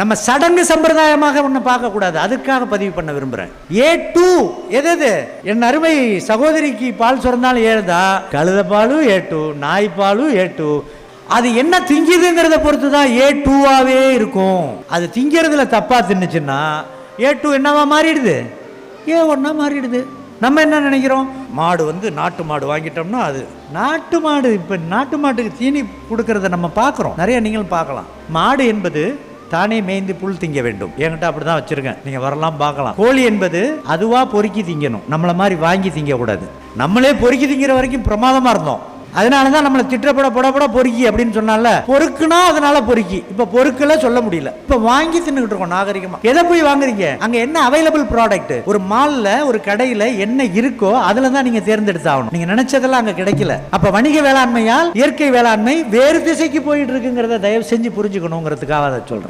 நம்ம சடங்கு சம்பிரதாயமாக ஒன்று பார்க்கக்கூடாது. அதுக்காக பதிவு பண்ண விரும்புகிறேன் ஏ டூ எது எது? என் அருமை சகோதரிக்கு பால் சுரந்தாலும் ஏழுதா கழுத பாலும் ஏ டூ. நாய் பாலும் ஏ டூ. அது என்ன திங்குதுங்கிறத பொறுத்து தான் ஏ டூவாகவே இருக்கும். அது திங்கிறதுல தப்பா தின்னுச்சுன்னா ஏ டூ என்னவா மாறிடுது? ஏ ஒன்றா மாறிடுது. நம்ம என்ன நினைக்கிறோம்? மாடு வந்து நாட்டு மாடு வாங்கிட்டோம்னா அது நாட்டு மாடு இப்போ நாட்டு மாட்டுக்கு தீனி கொடுக்கறத நம்ம பார்க்குறோம். நிறைய நீங்களும் பார்க்கலாம். மாடு என்பது தானே மேய்ந்து புல் திங்க வேண்டும். என்கிட்ட அப்படி தான் வச்சுருக்கேன். நீங்கள் வரலாம் பார்க்கலாம். கோழி என்பது அதுவாக பொறுக்கி திங்கணும். நம்மளை மாதிரி வாங்கி திங்கக்கூடாது. நம்மளே பொறுக்கி திங்கிற வரைக்கும் பிரமாதமாக இருந்தோம். அதனால தான் நம்மளை திட்டப்பட படப்பட பொறுக்கி அப்படின்னு சொன்னால பொறுக்குனா அதனால பொறுக்கி. இப்போ பொறுக்கல சொல்ல முடியல. இப்போ வாங்கி தின்னுகிட்டு இருக்கோம் நாகரிகமா. எதை போய் வாங்குறீங்க? அங்க என்ன அவைலபிள் ப்ராடக்ட் ஒரு மால்ல ஒரு கடையில என்ன இருக்கோ அதுல தான் நீங்க தேர்ந்தெடுத்து ஆகணும் நீங்க நினைச்சதெல்லாம் அங்க கிடைக்கல. அப்ப வணிக வேளாண்மையால் இயற்கை வேளாண்மை வேறு திசைக்கு போயிட்டு இருக்குங்கிறத தயவு செஞ்சு புரிஞ்சுக்கணுங்கிறதுக்காக அதை சொல்றேன்.